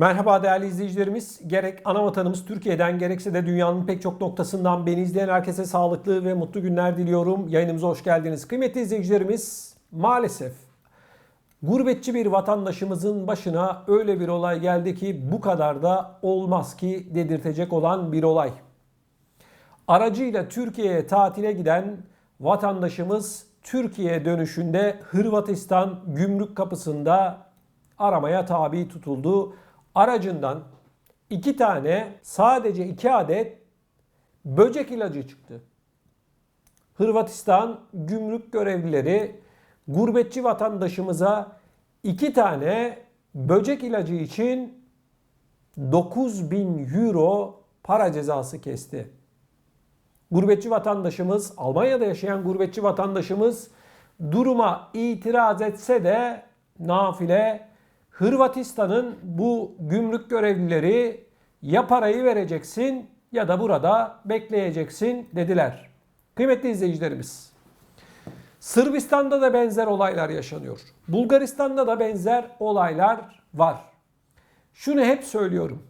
Merhaba değerli izleyicilerimiz. Gerek ana vatanımız Türkiye'den gerekse de dünyanın pek çok noktasından beni izleyen herkese sağlıklı ve mutlu günler diliyorum. Yayınımıza hoş geldiniz. Kıymetli izleyicilerimiz maalesef gurbetçi bir vatandaşımızın başına öyle bir olay geldi ki bu kadar da olmaz ki dedirtecek olan bir olay. Aracıyla Türkiye'ye tatile giden vatandaşımız Türkiye dönüşünde Hırvatistan gümrük kapısında aramaya tabi tutuldu. Aracından iki tane sadece iki adet böcek ilacı çıktı. Hırvatistan gümrük görevlileri gurbetçi vatandaşımıza iki tane böcek ilacı için 9000 euro para cezası kesti. Gurbetçi vatandaşımız, Almanya'da yaşayan gurbetçi vatandaşımız duruma itiraz etse de nafile Hırvatistan'ın bu gümrük görevlileri ya parayı vereceksin ya da burada bekleyeceksin dediler. Kıymetli izleyicilerimiz, Sırbistan'da da benzer olaylar yaşanıyor. Bulgaristan'da da benzer olaylar var. Şunu hep söylüyorum.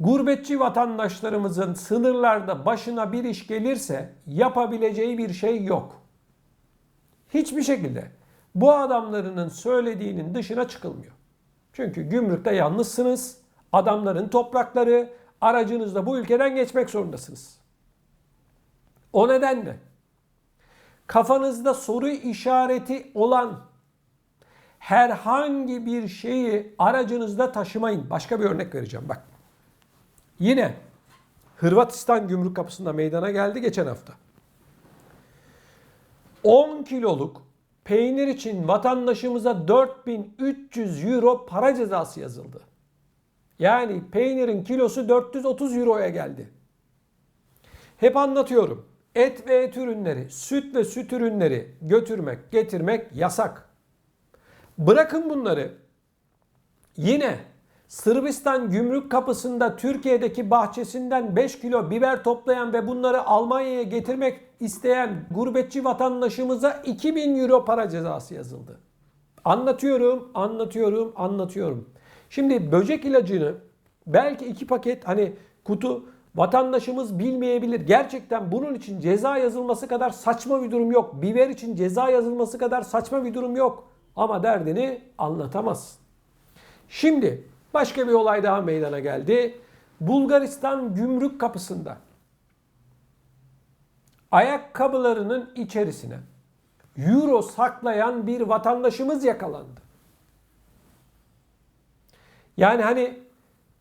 Gurbetçi vatandaşlarımızın sınırlarda başına bir iş gelirse yapabileceği bir şey yok. Hiçbir şekilde bu adamlarının söylediğinin dışına çıkılmıyor. Çünkü gümrükte yalnızsınız. Adamların toprakları, aracınızda bu ülkeden geçmek zorundasınız. O nedenle kafanızda soru işareti olan herhangi bir şeyi aracınızda taşımayın. Başka bir örnek vereceğim bak. Yine Hırvatistan gümrük kapısında meydana geldi geçen hafta. 10 kiloluk peynir için vatandaşımıza 4300 euro para cezası yazıldı. Yani peynirin kilosu 430 euroya geldi. Hep anlatıyorum. Et ve et ürünleri, süt ve süt ürünleri götürmek, getirmek yasak. Bırakın bunları. Yine Sırbistan gümrük kapısında Türkiye'deki bahçesinden 5 kilo biber toplayan ve bunları Almanya'ya getirmek isteyen gurbetçi vatandaşımıza 2000 euro para cezası yazıldı. Anlatıyorum, anlatıyorum, anlatıyorum. Şimdi böcek ilacını belki iki paket hani kutu vatandaşımız bilmeyebilir. Gerçekten bunun için ceza yazılması kadar saçma bir durum yok. Biber için ceza yazılması kadar saçma bir durum yok. Ama derdini anlatamaz. Şimdi Başka bir olay daha meydana geldi. Bulgaristan gümrük kapısında ayakkabılarının içerisine euro saklayan bir vatandaşımız yakalandı. Yani hani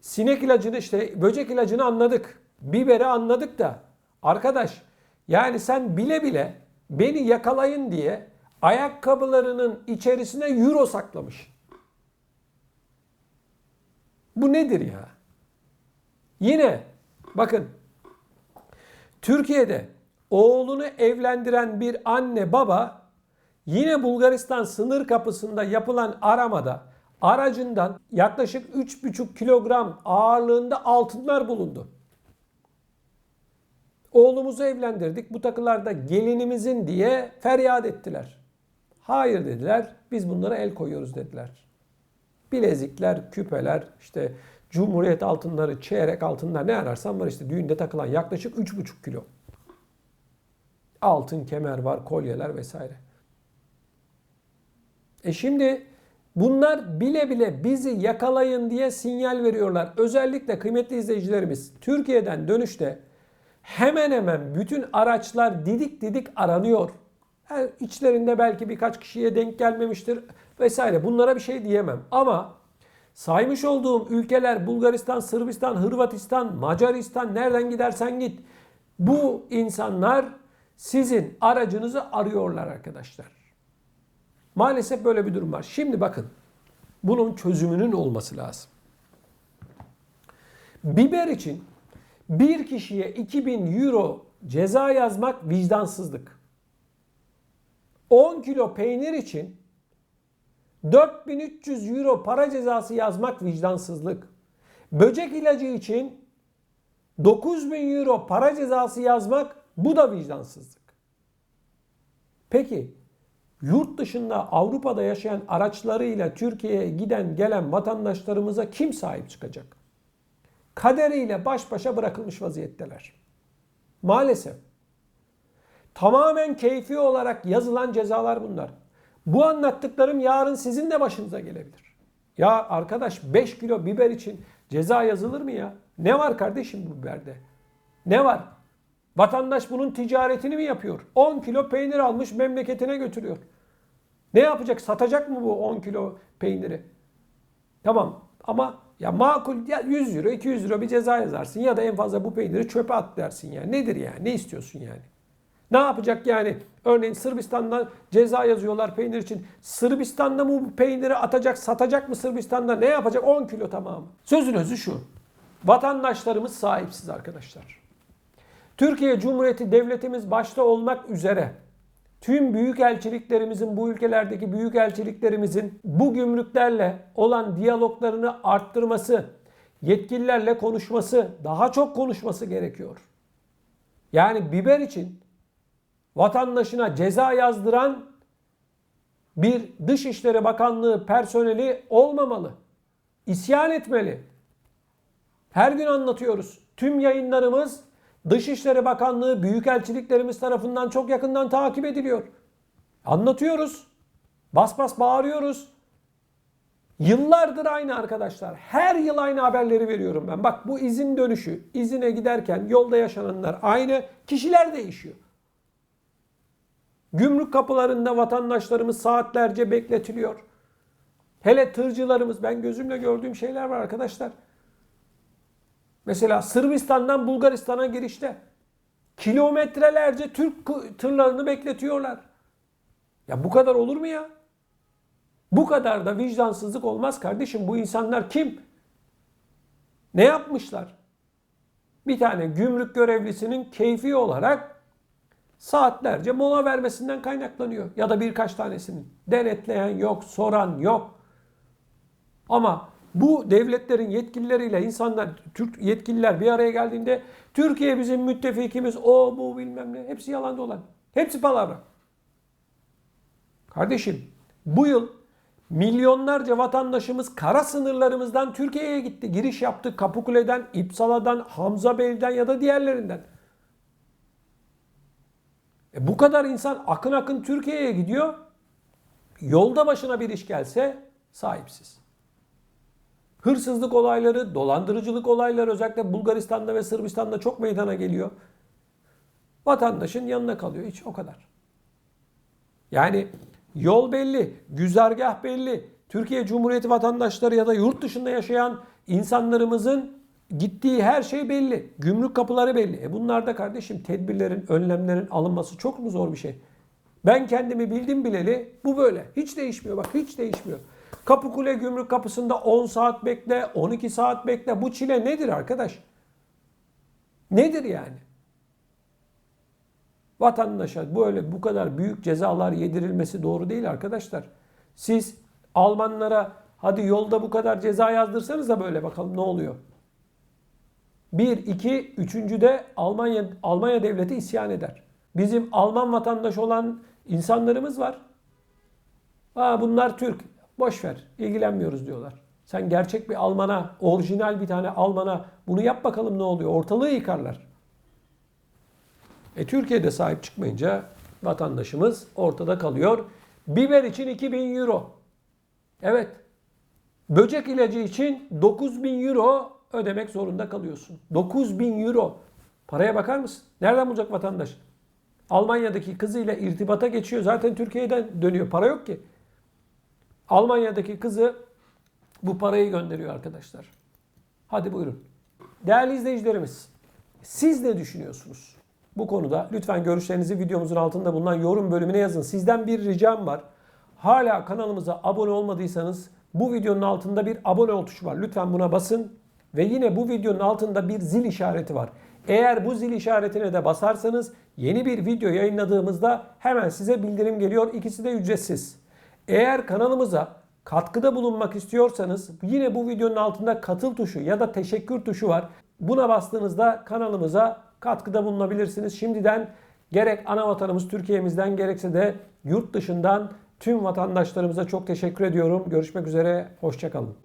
sinek ilacını işte böcek ilacını anladık. Biberi anladık da arkadaş yani sen bile bile beni yakalayın diye ayakkabılarının içerisine euro saklamış. Bu nedir ya? Yine bakın Türkiye'de oğlunu evlendiren bir anne baba yine Bulgaristan sınır kapısında yapılan aramada aracından yaklaşık 3,5 kilogram ağırlığında altınlar bulundu. Oğlumuzu evlendirdik bu takılarda gelinimizin diye feryat ettiler. Hayır dediler biz bunlara el koyuyoruz dediler bilezikler, küpeler, işte Cumhuriyet altınları, çeyrek altınlar ne ararsan var işte düğünde takılan yaklaşık 3,5 kilo. Altın kemer var, kolyeler vesaire. E şimdi bunlar bile bile bizi yakalayın diye sinyal veriyorlar. Özellikle kıymetli izleyicilerimiz Türkiye'den dönüşte hemen hemen bütün araçlar didik didik aranıyor. Yani içlerinde belki birkaç kişiye denk gelmemiştir vesaire. Bunlara bir şey diyemem. Ama saymış olduğum ülkeler Bulgaristan, Sırbistan, Hırvatistan, Macaristan nereden gidersen git. Bu insanlar sizin aracınızı arıyorlar arkadaşlar. Maalesef böyle bir durum var. Şimdi bakın bunun çözümünün olması lazım. Biber için bir kişiye 2000 euro ceza yazmak vicdansızlık. 10 kilo peynir için 4300 euro para cezası yazmak vicdansızlık. Böcek ilacı için 9000 euro para cezası yazmak bu da vicdansızlık. Peki yurt dışında Avrupa'da yaşayan araçlarıyla Türkiye'ye giden gelen vatandaşlarımıza kim sahip çıkacak? Kaderiyle baş başa bırakılmış vaziyetteler. Maalesef. Tamamen keyfi olarak yazılan cezalar bunlar. Bu anlattıklarım yarın sizin de başınıza gelebilir. Ya arkadaş 5 kilo biber için ceza yazılır mı ya? Ne var kardeşim bu biberde? Ne var? Vatandaş bunun ticaretini mi yapıyor? 10 kilo peynir almış memleketine götürüyor. Ne yapacak? Satacak mı bu 10 kilo peyniri? Tamam ama ya makul ya 100 euro 200 euro bir ceza yazarsın ya da en fazla bu peyniri çöpe at dersin yani. Nedir yani? Ne istiyorsun yani? Ne yapacak yani? Örneğin Sırbistan'dan ceza yazıyorlar peynir için. Sırbistan'da mı bu peyniri atacak, satacak mı Sırbistan'da? Ne yapacak? 10 kilo tamamı. Sözün özü şu. Vatandaşlarımız sahipsiz arkadaşlar. Türkiye Cumhuriyeti devletimiz başta olmak üzere tüm büyükelçiliklerimizin bu ülkelerdeki büyükelçiliklerimizin bu gümrüklerle olan diyaloglarını arttırması, yetkililerle konuşması, daha çok konuşması gerekiyor. Yani biber için vatandaşına ceza yazdıran bir Dışişleri Bakanlığı personeli olmamalı. İsyan etmeli. Her gün anlatıyoruz. Tüm yayınlarımız Dışişleri Bakanlığı büyükelçiliklerimiz tarafından çok yakından takip ediliyor. Anlatıyoruz. Bas bas bağırıyoruz. Yıllardır aynı arkadaşlar. Her yıl aynı haberleri veriyorum ben. Bak bu izin dönüşü, izine giderken yolda yaşananlar aynı, kişiler değişiyor. Gümrük kapılarında vatandaşlarımız saatlerce bekletiliyor. Hele tırcılarımız, ben gözümle gördüğüm şeyler var arkadaşlar. Mesela Sırbistan'dan Bulgaristan'a girişte kilometrelerce Türk tırlarını bekletiyorlar. Ya bu kadar olur mu ya? Bu kadar da vicdansızlık olmaz kardeşim. Bu insanlar kim? Ne yapmışlar? Bir tane gümrük görevlisinin keyfi olarak saatlerce mola vermesinden kaynaklanıyor. Ya da birkaç tanesinin. Denetleyen yok, soran yok. Ama bu devletlerin yetkilileriyle insanlar, Türk yetkililer bir araya geldiğinde Türkiye bizim müttefikimiz, o bu bilmem ne. Hepsi yalan dolan. Hepsi palavra. Kardeşim bu yıl milyonlarca vatandaşımız kara sınırlarımızdan Türkiye'ye gitti. Giriş yaptı Kapıkule'den, İpsala'dan, Hamza Bey'den ya da diğerlerinden. E bu kadar insan akın akın Türkiye'ye gidiyor. Yolda başına bir iş gelse sahipsiz. Hırsızlık olayları, dolandırıcılık olayları özellikle Bulgaristan'da ve Sırbistan'da çok meydana geliyor. Vatandaşın yanına kalıyor. Hiç o kadar. Yani yol belli, güzergah belli. Türkiye Cumhuriyeti vatandaşları ya da yurt dışında yaşayan insanlarımızın gittiği her şey belli. Gümrük kapıları belli. E bunlar da kardeşim tedbirlerin, önlemlerin alınması çok mu zor bir şey? Ben kendimi bildim bileli bu böyle. Hiç değişmiyor bak hiç değişmiyor. Kapıkule gümrük kapısında 10 saat bekle, 12 saat bekle. Bu çile nedir arkadaş? Nedir yani? Vatandaşa böyle bu kadar büyük cezalar yedirilmesi doğru değil arkadaşlar. Siz Almanlara hadi yolda bu kadar ceza yazdırsanız da böyle bakalım ne oluyor. Bir, iki, üçüncü de Almanya, Almanya devleti isyan eder. Bizim Alman vatandaş olan insanlarımız var. Aa, bunlar Türk. Boş ver, ilgilenmiyoruz diyorlar. Sen gerçek bir Alman'a, orijinal bir tane Alman'a bunu yap bakalım ne oluyor. Ortalığı yıkarlar. E Türkiye'de sahip çıkmayınca vatandaşımız ortada kalıyor. Biber için 2000 euro. Evet. Böcek ilacı için 9000 euro ödemek zorunda kalıyorsun. 9000 euro. Paraya bakar mısın? Nereden bulacak vatandaş? Almanya'daki kızıyla irtibata geçiyor. Zaten Türkiye'den dönüyor. Para yok ki. Almanya'daki kızı bu parayı gönderiyor arkadaşlar. Hadi buyurun. Değerli izleyicilerimiz, siz ne düşünüyorsunuz? Bu konuda lütfen görüşlerinizi videomuzun altında bulunan yorum bölümüne yazın. Sizden bir ricam var. Hala kanalımıza abone olmadıysanız bu videonun altında bir abone ol tuşu var. Lütfen buna basın. Ve yine bu videonun altında bir zil işareti var. Eğer bu zil işaretine de basarsanız yeni bir video yayınladığımızda hemen size bildirim geliyor. İkisi de ücretsiz. Eğer kanalımıza katkıda bulunmak istiyorsanız yine bu videonun altında katıl tuşu ya da teşekkür tuşu var. Buna bastığınızda kanalımıza katkıda bulunabilirsiniz. Şimdiden Gerek ana vatanımız Türkiye'mizden gerekse de yurt dışından tüm vatandaşlarımıza çok teşekkür ediyorum. Görüşmek üzere, hoşçakalın.